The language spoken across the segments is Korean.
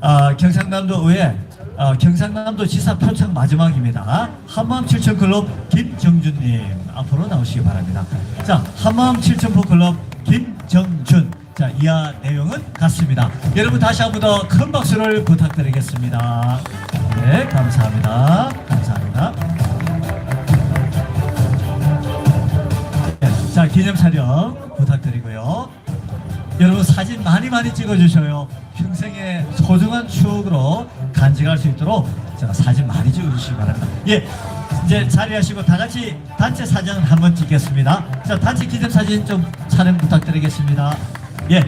어, 경상남도 의회 어, 경상남도 지사 표창 마지막입니다. 한마음 7천 클럽 김정준님 앞으로 나오시기 바랍니다. 자, 한마음 7천 포 클럽 김정준. 자, 이하 내용은 같습니다. 여러분 다시 한 번 더 큰 박수를 부탁드리겠습니다. 네, 감사합니다. 감사합니다. 네, 자, 기념 촬영 부탁드리고요. 여러분 사진 많이 많이 찍어주셔요. 평생의 소중한 추억으로 간직할 수 있도록 제가 사진 많이 찍어주시기 바랍니다. 예, 이제 자리하시고 다 같이 단체 사진 한번 찍겠습니다. 자, 단체 기념 사진 좀 촬영 부탁드리겠습니다. 예.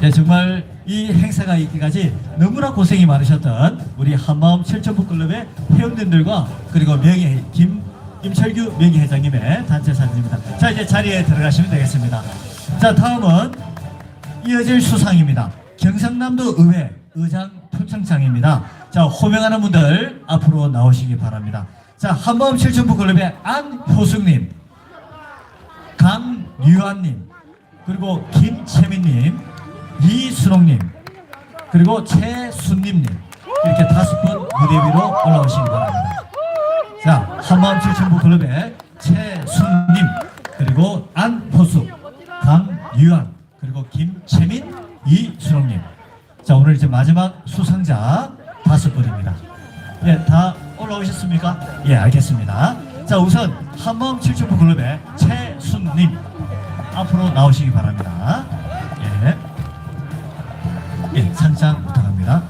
네, 정말 이 행사가 있기까지 너무나 고생이 많으셨던 우리 한마음 칠천부 클럽의 회원님들과 그리고 명예 김 임철규 명예회장님의 단체 사진입니다. 자 이제 자리에 들어가시면 되겠습니다. 자 다음은 이어질 수상입니다. 경상남도 의회 의장 표창장입니다. 자 호명하는 분들 앞으로 나오시기 바랍니다. 자 한마음 칠천부 클럽의 안효숙님, 강유한님, 그리고 김채민님, 이순옥님, 그리고 최순님님 이렇게 다섯 분 무대 위로 올라오시기 바랍니다. 자, 한마음 칠천부 클럽의 최순님, 그리고 안 마지막 수상자 다섯 분입니다. 예, 다 올라오셨습니까? 예, 알겠습니다. 자, 우선 한마음 칠천부 클럽의 최순님 앞으로 나오시기 바랍니다. 예. 예, 상장 부탁합니다.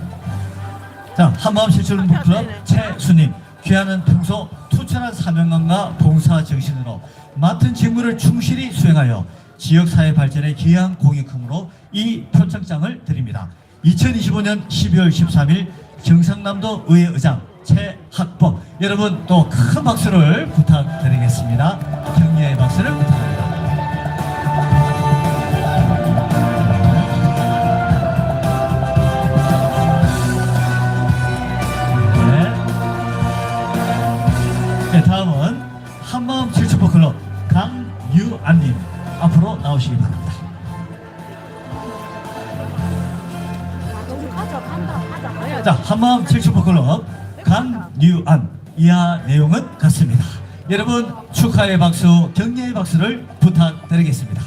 자, 한마음 실천부 클럽 최수님. 귀하는 평소 투철한 사명감과 봉사 정신으로 맡은 직무를 충실히 수행하여 지역사회 발전에 기여한 공익금으로 이 표창장을 드립니다. 2025년 12월 13일 경상남도 의회의장 최학범 여러분 또 큰 박수를 부탁드리겠습니다. 격려의 박수를 부탁드립니다. 네. 네, 다음은 한마음 칠천포 클럽 강유안님 앞으로 나오시기 바랍니다. 자, 한마음 칠천포 클럽 강유안 이하 내용은 같습니다. 여러분 축하의 박수, 격려의 박수를 부탁드리겠습니다.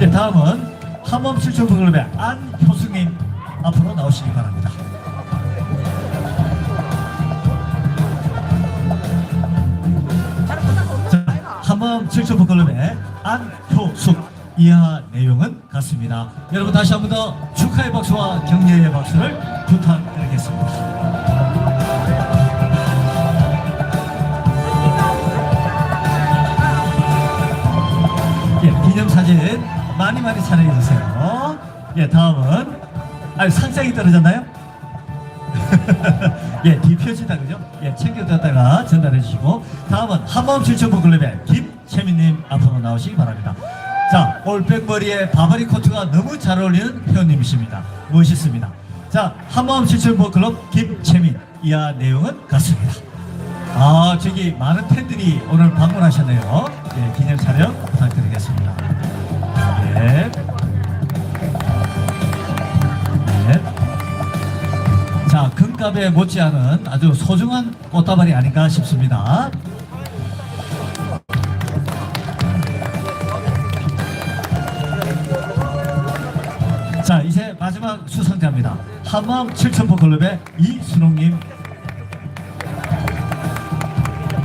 네, 다음은 한마음 칠천포 클럽의 안효승님 앞으로 나오시기 바랍니다. 3번 7초 보컬룸의 안효숙 이하 내용은 같습니다. 여러분 다시 한 번 더 축하의 박수와 격려의 박수를 부탁드리겠습니다. 예, 기념사진 많이 많이 촬영해주세요. 예, 다음은, 아, 상장이 떨어졌나요? 예, 뒤펴진다 그죠? 예, 챙겨뒀다가 전달해 주시고 다음은 한마음 칠천부 클럽의 김채민님 앞으로 나오시기 바랍니다. 자, 올백머리에 바바리 코트가 너무 잘 어울리는 회원님이십니다. 멋있습니다. 자, 한마음 칠천부 클럽 김채민 이하 내용은 같습니다. 아, 저기 많은 팬들이 오늘 방문하셨네요. 예, 기념 촬영 부탁드리겠습니다. 예. 네. 자, 금 값에 못지않은 아주 소중한 꽃다발이 아닌가 싶습니다. 자, 이제 마지막 수상자입니다. 한마음 칠천포 클럽의 이순옥님.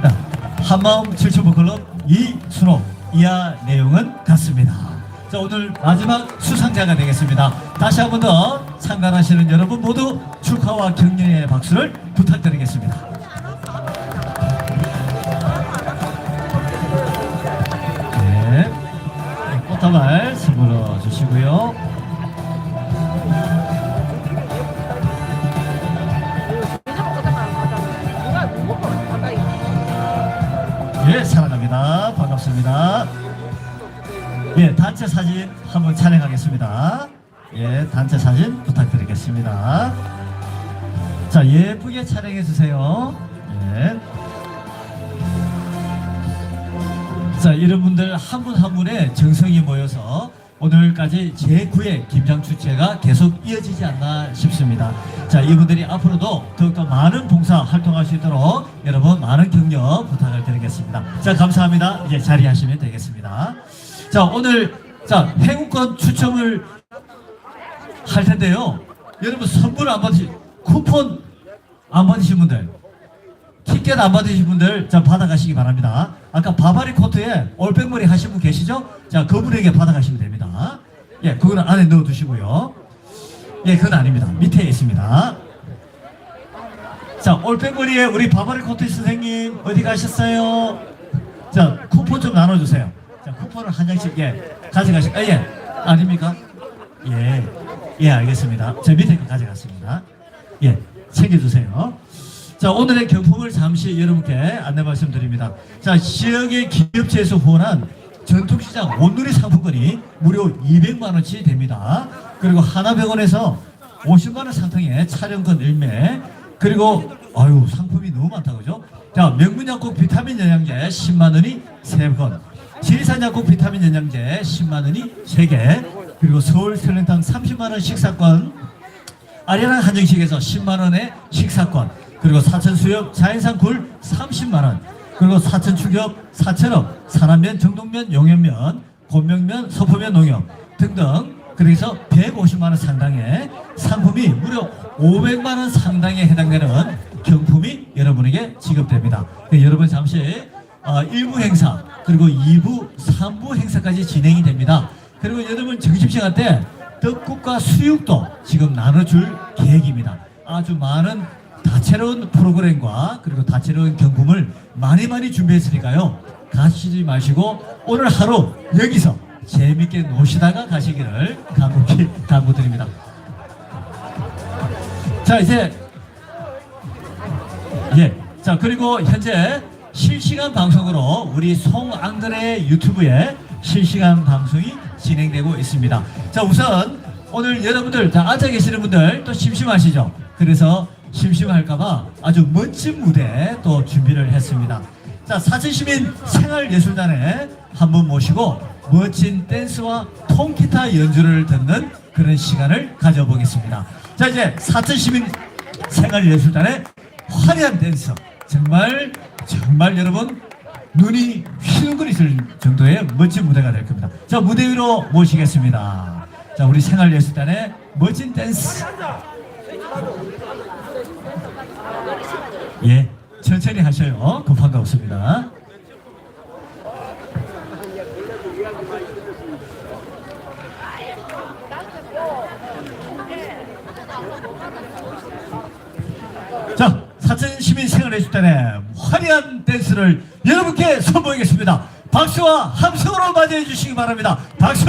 자, 한마음 칠천포 클럽 이순옥. 이하 내용은 같습니다. 자, 오늘 마지막 수상자가 되겠습니다. 다시 한 번 더 참관하시는 여러분 모두 축하와 격려의 박수를 부탁드리겠습니다. 네. 꽃다발 선물로 주시고요. 예, 사랑합니다. 반갑습니다. 예, 단체 사진 한번 촬영하겠습니다. 예, 단체 사진 부탁드리겠습니다. 자, 예쁘게 촬영해 주세요. 예. 자, 이런 분들 한 분 한 분의 정성이 모여서 오늘까지 제9회 김장 축제가 계속 이어지지 않나 싶습니다. 자, 이분들이 앞으로도 더욱더 많은 봉사 활동할 수 있도록 여러분 많은 격려 부탁을 드리겠습니다. 자, 감사합니다. 이제 자리하시면 되겠습니다. 자, 오늘 자, 행운권 추첨을 할 텐데요. 여러분 선물 안 받으시, 쿠폰 안 받으신 분들, 티켓 안 받으신 분들 자 받아가시기 바랍니다. 아까 바바리 코트에 올백머리 하신 분 계시죠? 자 그분에게 받아가시면 됩니다. 예, 그거는 안에 넣어두시고요. 예, 그건 아닙니다. 밑에 있습니다. 자, 올백머리에 우리 바바리 코트 선생님 어디 가셨어요? 자, 쿠폰 좀 나눠주세요. 자, 쿠폰을 한 장씩 예 가져가시. 아, 예, 아닙니까? 예, 예, 알겠습니다. 저 밑에 거 가져갔습니다. 예, 챙겨주세요. 자, 오늘의 경품을 잠시 여러분께 안내 말씀드립니다. 자, 지역의 기업체에서 후원한 전통시장 온누리 상품권이 무려 200만 원치 됩니다. 그리고 하나병원에서 50만 원 상당의 촬영권 1매, 그리고, 아유, 상품이 너무 많다, 그죠? 자, 명문약국 비타민 영양제 10만 원이 3건, 지리산 약국 비타민 영양제 10만원이 3개, 그리고 서울 설렁탕 30만원 식사권, 아리랑 한정식에서 10만 원의 식사권 그리고 사천 수협 자연산 굴 30만 원 그리고 사천 추격 사천업 산안면 정동면 용현면 곤명면 서포면 농협 등등 그래서 150만 원 상당의 상품이 무려 500만 원 상당에 해당되는 경품이 여러분에게 지급됩니다. 네, 여러분 잠시 어, 1부 행사 그리고 2부, 3부 행사까지 진행이 됩니다. 그리고 여러분 점심시간 때 떡국과 수육도 지금 나눠줄 계획입니다. 아주 많은 다채로운 프로그램과 그리고 다채로운 경품을 많이 많이 준비했으니까요. 가시지 마시고 오늘 하루 여기서 재밌게 노시다가 가시기를 간곡히 당부드립니다. 자 이제 예. 자, 그리고 현재 실시간 방송으로 우리 송앙들의 유튜브에 실시간 방송이 진행되고 있습니다. 자, 우선 오늘 여러분들, 자, 앉아 계시는 분들 또 심심하시죠? 그래서 심심할까봐 아주 멋진 무대 또 준비를 했습니다. 자, 사천시민 생활예술단에 한 분 모시고 멋진 댄스와 통기타 연주를 듣는 그런 시간을 가져보겠습니다. 자, 이제 사천시민 생활예술단의 화려한 댄서 정말 정말 여러분 눈이 휘둥그리실 정도의 멋진 무대가 될 겁니다. 자 무대 위로 모시겠습니다. 자 우리 생활예술단의 멋진 댄스. 예 천천히 하셔요. 급한 거 없습니다. 자, 사천 시민 생활예술단의 화려한 댄스를 여러분께 선보이겠습니다. 박수와 함성으로 맞이해 주시기 바랍니다. 박수!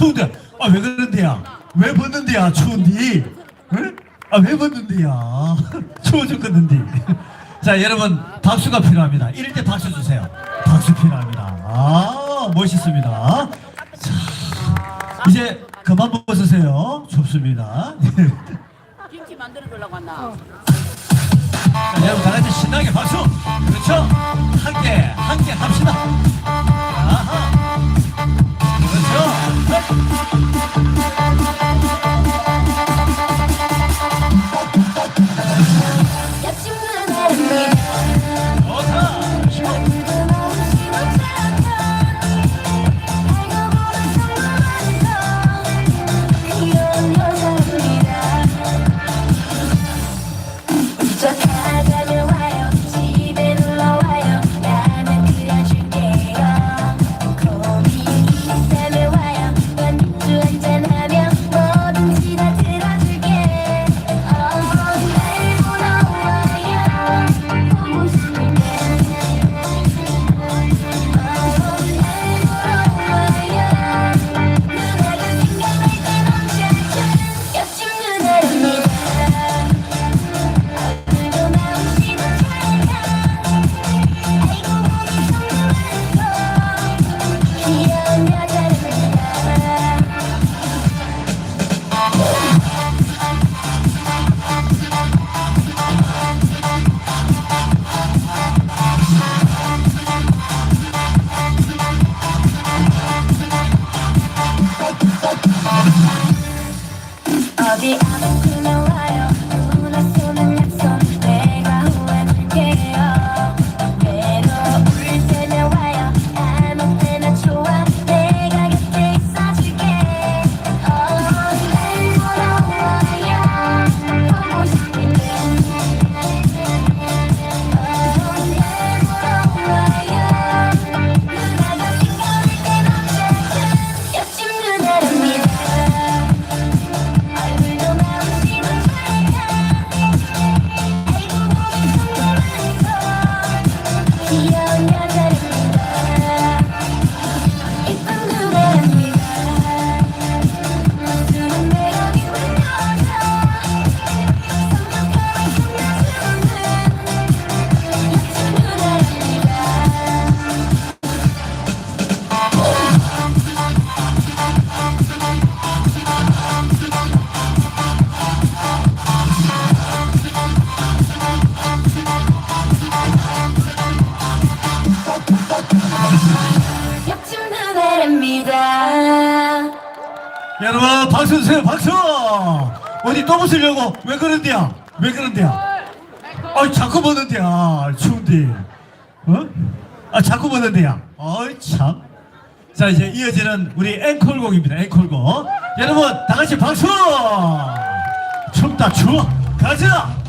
추운데. 아 왜 그런데야? 왜 벗는데야 추운디? 응? 아왜 벗는데야? 추워 죽겠는데 자 여러분 박수가 필요합니다. 이럴 때 박수 주세요. 박수 필요합니다. 아 멋있습니다. 자 이제 그만 벗으세요. 좁습니다. 김치 만들어 달라고 한다. 어. 자, 여러분 다 같이 신나게 박수. 그렇죠? 함께 함께 합시다. 아하. No. 박수 박수! 어디 또 보시려고? 왜 그런데야? 왜 그런데야? 아 자꾸 보는데야. 추운데 어? 아 자꾸 보는데야. 어이 참자 이제 이어지는 우리 앵콜곡입니다. 앵콜곡. 여러분 다같이 박수! 춥다 추워. 가자!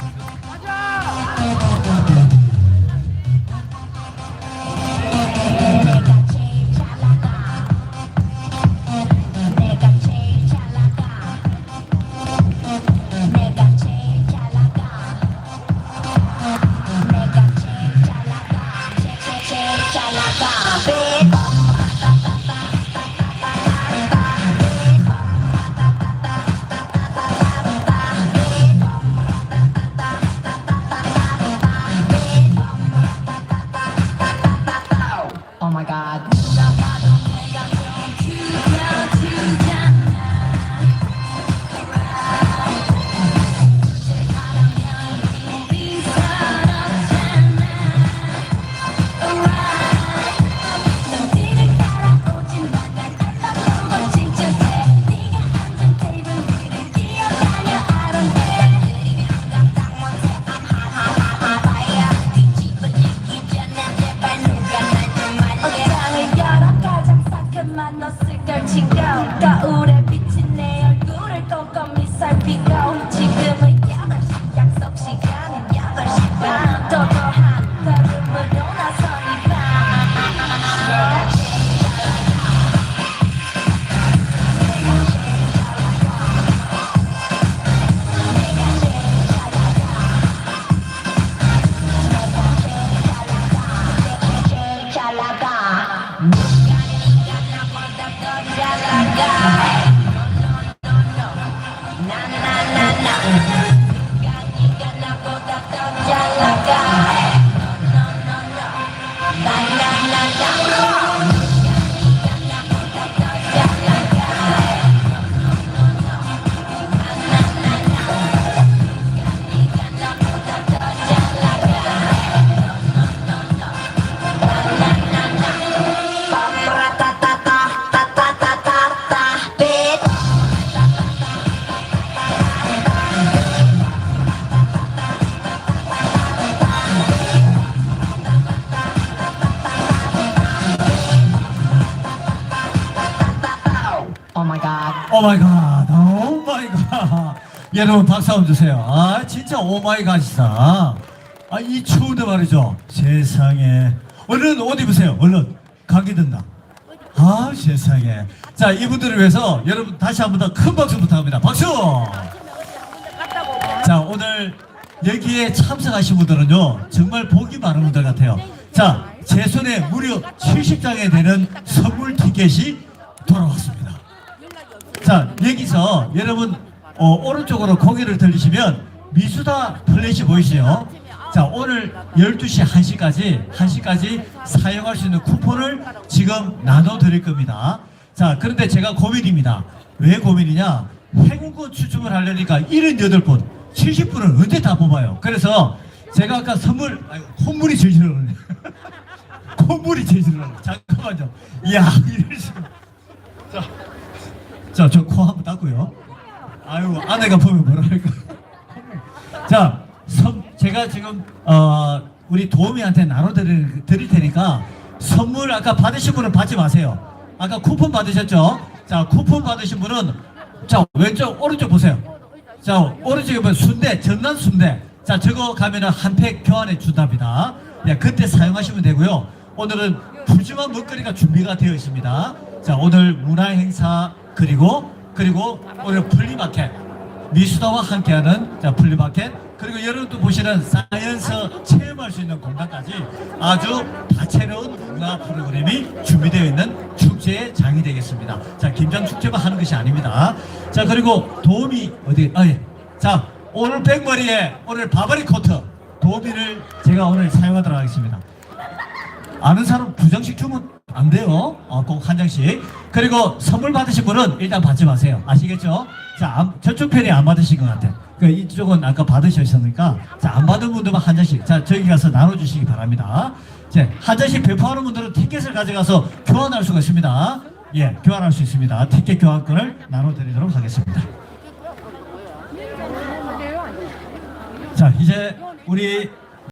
Thank you. 오 마이 갓, 오 마이 갓. 여러분 박수 한번 주세요. 아, 진짜 오 마이 갓이다. 아, 이 추운데 말이죠. 세상에. 얼른 옷 입으세요. 얼른. 감기 든다. 아, 세상에. 자, 이분들을 위해서 여러분 다시 한 번 더 큰 박수 부탁합니다. 박수! 자 오늘 여기에 참석하신 분들은요 정말 복이 많은 분들 같아요 자 제 손에 무려 70장에 되는 선물 티켓이 돌아왔습니다 자 여기서 여러분 어, 오른쪽으로 고개를 들리시면 미수다 플래시 보이시죠? 자 오늘 12시 1시까지 1시까지 사용할 수 있는 쿠폰을 지금 나눠 드릴 겁니다. 자 그런데 제가 고민입니다. 왜 고민이냐? 행운권 추첨을 하려니까 78분 70분을 언제 다 뽑아요? 그래서 제가 아까 선물 아이고, 콧물이 제일 싫어하네 콧물이 제일 싫어하네 잠깐만요. 이야 이럴 수가 자, 저 코 한번 닦고요. 아유, 아내가 보면 뭐라 할까. 자, 선, 제가 지금, 어, 우리 도우미한테 나눠드릴 드릴 테니까 선물 아까 받으신 분은 받지 마세요. 아까 쿠폰 받으셨죠? 자, 쿠폰 받으신 분은 자, 왼쪽, 오른쪽 보세요. 자, 오른쪽에 보면 순대, 전남 순대. 자, 저거 가면은 한 팩 교환해 준답니다. 네, 그때 사용하시면 되고요. 오늘은 푸짐한 먹거리가 준비가 되어 있습니다. 자, 오늘 문화 행사 그리고 그리고 오늘 플리마켓 미수다와 함께하는 자 플리마켓 그리고 여러분도 보시는 사이언스 체험할 수 있는 공간까지 아주 다채로운 문화 프로그램이 준비되어 있는 축제의 장이 되겠습니다. 자 김장 축제만 하는 것이 아닙니다. 자 그리고 도우미 어디 아 예. 자 오늘 백머리에 오늘 바바리 코트 도우미를 제가 오늘 사용하도록 하겠습니다. 아는 사람 두 장씩 주면 안 돼요. 어, 꼭 한 장씩. 그리고 선물 받으신 분은 일단 받지 마세요. 아시겠죠? 자, 안- 저쪽 편이 안 받으신 것 같아. 그 이쪽은 아까 받으셨으니까 자, 안 받은 분들만 한 장씩. 자, 저기 가서 나눠 주시기 바랍니다. 자, 한 장씩 배포하는 분들은 티켓을 가져가서 교환할 수가 있습니다. 예, 교환할 수 있습니다. 티켓 교환권을 나눠 드리도록 하겠습니다. 자, 이제 우리